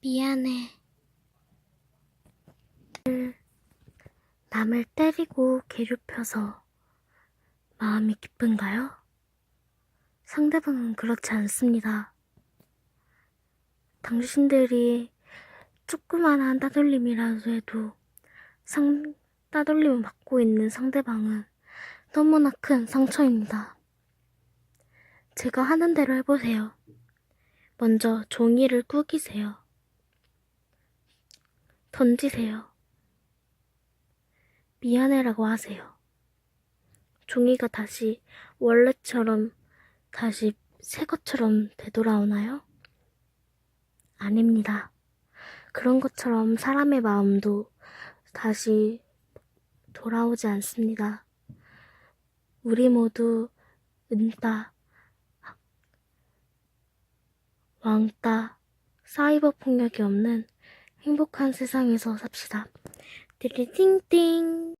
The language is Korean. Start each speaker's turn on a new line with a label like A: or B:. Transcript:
A: 미안해. 남을 때리고 괴롭혀서 마음이 기쁜가요? 상대방은 그렇지 않습니다. 당신들이 조그만한 따돌림이라도 해도 상, 따돌림을 받고 있는 상대방은 너무나 큰 상처입니다. 제가 하는 대로 해보세요. 먼저 종이를 구기세요. 던지세요. 미안해라고 하세요. 종이가 다시 원래처럼 다시 새 것처럼 되돌아오나요? 아닙니다. 그런 것처럼 사람의 마음도 다시 돌아오지 않습니다. 우리 모두 은따, 왕따, 사이버 폭력이 없는 행복한 세상에서 삽시다. 띠리띵띵.